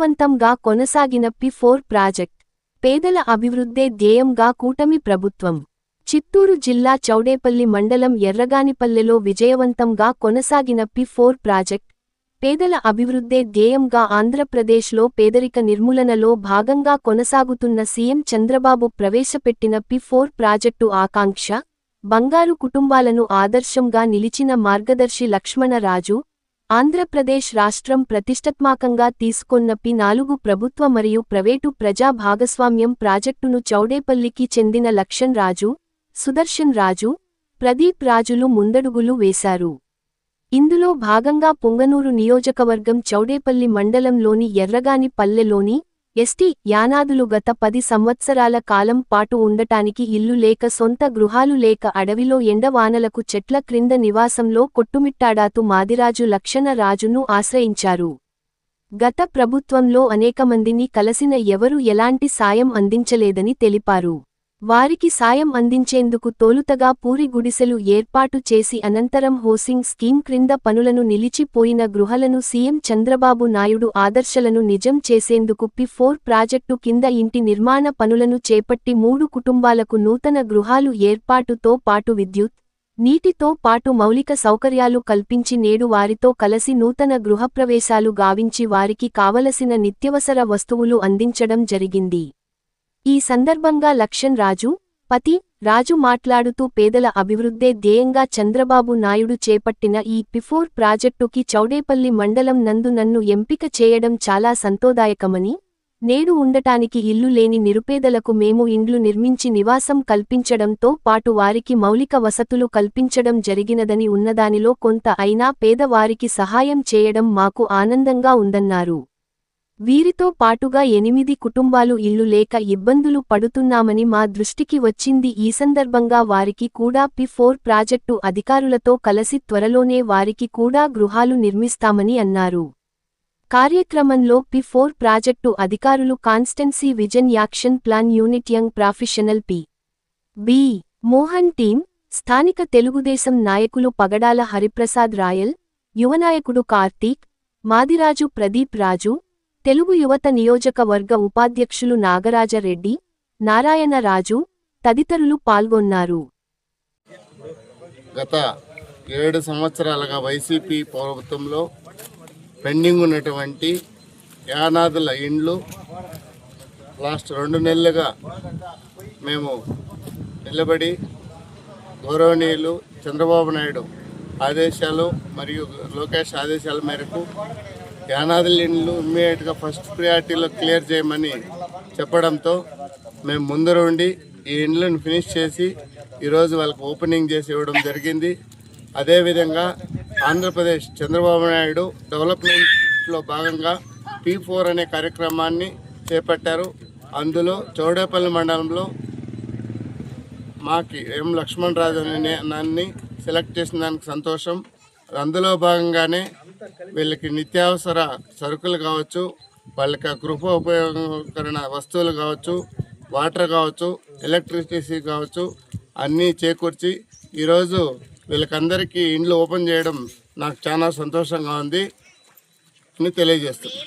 విజయవంతంగా కొనసాగిన P four project పేదల అభివృద్ధే ధ్యేయంగా కూటమి ప్రభుత్వం. చిత్తూరు జిల్లా చౌడేపల్లి మండలం ఎర్రగానిపల్లెలో విజయవంతంగా కొనసాగిన పి ఫోర్ ప్రాజెక్ట్ పేదల అభివృద్ధే ధ్యేయంగా ఆంధ్రప్రదేశ్లో పేదరిక నిర్మూలనలో భాగంగా కొనసాగుతున్న సీఎం చంద్రబాబు ప్రవేశపెట్టిన పి ఫోర్ ప్రాజెక్టు ఆకాంక్ష బంగారు కుటుంబాలను ఆదర్శంగా నిలిచిన మార్గదర్శి లక్ష్మణరాజు ఆంధ్రప్రదేశ్ రాష్ట్రం ప్రతిష్టాత్మకంగా తీసుకొన్న పి నాలుగు ప్రభుత్వ మరియు ప్రైవేటు ప్రజా భాగస్వామ్యం ప్రాజెక్టును చౌడేపల్లికి చెందిన లక్షన్ రాజు సుదర్శన్ రాజు ప్రదీప్ రాజులు ముందడుగులు వేశారు. ఇందులో భాగంగా పొంగనూరు నియోజకవర్గం చౌడేపల్లి మండలంలోని ఎర్రగాని పల్లెలోని ఎస్టీ యానాదులు గత పది సంవత్సరాల కాలం పాటు ఉండటానికి ఇల్లు లేక సొంత గృహాలు లేక అడవిలో ఎండవానలకు చెట్ల క్రింద నివాసంలో కొట్టుమిట్టాడాతు మాదిరాజు లక్షణ రాజును ఆశ్రయించారు. గత ప్రభుత్వంలో అనేక మందిని కలసిన ఎవరు ఎలాంటి సాయం అందించలేదని తెలిపారు. వారికి సాయం అందించేందుకు తోలుతగా పూరి గుడిసెలు ఏర్పాటు చేసి అనంతరం హోసింగ్ స్కీమ్ క్రింద పనులను నిలిచిపోయిన గృహలను సీఎం చంద్రబాబు నాయుడు ఆదర్శలను నిజం చేసేందుకు పి ఫోర్ ప్రాజెక్టు కింద ఇంటి నిర్మాణ పనులను చేపట్టి మూడు కుటుంబాలకు నూతన గృహాలు ఏర్పాటుతో పాటు విద్యుత్ నీటితో పాటు మౌలిక సౌకర్యాలు కల్పించి నేడు వారితో కలసి నూతన గృహప్రవేశాలు గావించి వారికి కావలసిన నిత్యవసర వస్తువులు అందించడం జరిగింది. ఈ సందర్భంగా లక్షన్ రాజు పతి రాజు మాట్లాడుతూ పేదల అభివృద్ధే ధ్యేయంగా చంద్రబాబు నాయుడు చేపట్టిన ఈ పిఫోర్ ప్రాజెక్టుకి చౌడేపల్లి మండలం నందు నన్ను ఎంపిక చేయడం చాలా సంతోదాయకమని నేడు ఉండటానికి ఇల్లు లేని నిరుపేదలకు మేము ఇండ్లు నిర్మించి నివాసం కల్పించడంతో పాటు వారికి మౌలిక వసతులు కల్పించడం జరిగినదని ఉన్నదానిలో కొంత అయినా పేదవారికి సహాయం చేయడం మాకు ఆనందంగా ఉందన్నారు. వీరితో పాటుగా ఎనిమిది కుటుంబాలు ఇల్లు లేక ఇబ్బందులు పడుతున్నామని మా దృష్టికి వచ్చింది. ఈ సందర్భంగా వారికి కూడా పి ఫోర్ ప్రాజెక్టు అధికారులతో కలసి త్వరలోనే వారికి కూడా గృహాలు నిర్మిస్తామని అన్నారు. కార్యక్రమంలో పి ఫోర్ ప్రాజెక్టు అధికారులు constituency vision action plan unit young professional P. B. Mohan team స్థానిక తెలుగుదేశం నాయకులు పగడాల హరిప్రసాద్ రాయల్ యువనాయకుడు కార్తీక్ మాదిరాజు ప్రదీప్ రాజు తెలుగు యువత నియోజకవర్గ ఉపాధ్యక్షులు నాగరాజరెడ్డి నారాయణరాజు తదితరులు పాల్గొన్నారు. గత ఏడు సంవత్సరాలుగా వైసీపీ ప్రభుత్వంలో పెండింగ్ ఉన్నటువంటి యానాదుల ఇండ్లు లాస్ట్ రెండు నెలలుగా మేము నిలబడి గౌరవనీయులు చంద్రబాబు నాయుడు ఆదేశాలు మరియు లోకేష్ ఆదేశాల మేరకు యానాదుల ఇండ్లు ఇమ్మీడియట్గా ఫస్ట్ ప్రియారిటీలో క్లియర్ చేయమని చెప్పడంతో మేము ముందరుండి ఈ ఇండ్లను ఫినిష్ చేసి ఈరోజు వాళ్ళకి ఓపెనింగ్ చేసి ఇవ్వడం జరిగింది. అదేవిధంగా ఆంధ్రప్రదేశ్ చంద్రబాబు నాయుడు డెవలప్మెంట్లో భాగంగా పీ ఫోర్ అనే కార్యక్రమాన్ని చేపట్టారు. అందులో చౌడేపల్లి మండలంలో మాకి ఎం లక్ష్మణ్ రాజు అనే నన్ను సెలెక్ట్ చేసిన దానికి సంతోషం. అందులో భాగంగానే వీళ్ళకి నిత్యావసర సరుకులు కావచ్చు వాళ్ళకి ఆ గృహ ఉపయోగకరణ వస్తువులు కావచ్చు వాటర్ కావచ్చు ఎలక్ట్రిసిటీ కావచ్చు అన్నీ చేకూర్చి ఈరోజు వీళ్ళకందరికీ ఇండ్లు ఓపెన్ చేయడం నాకు చాలా సంతోషంగా ఉంది అని తెలియజేస్తుంది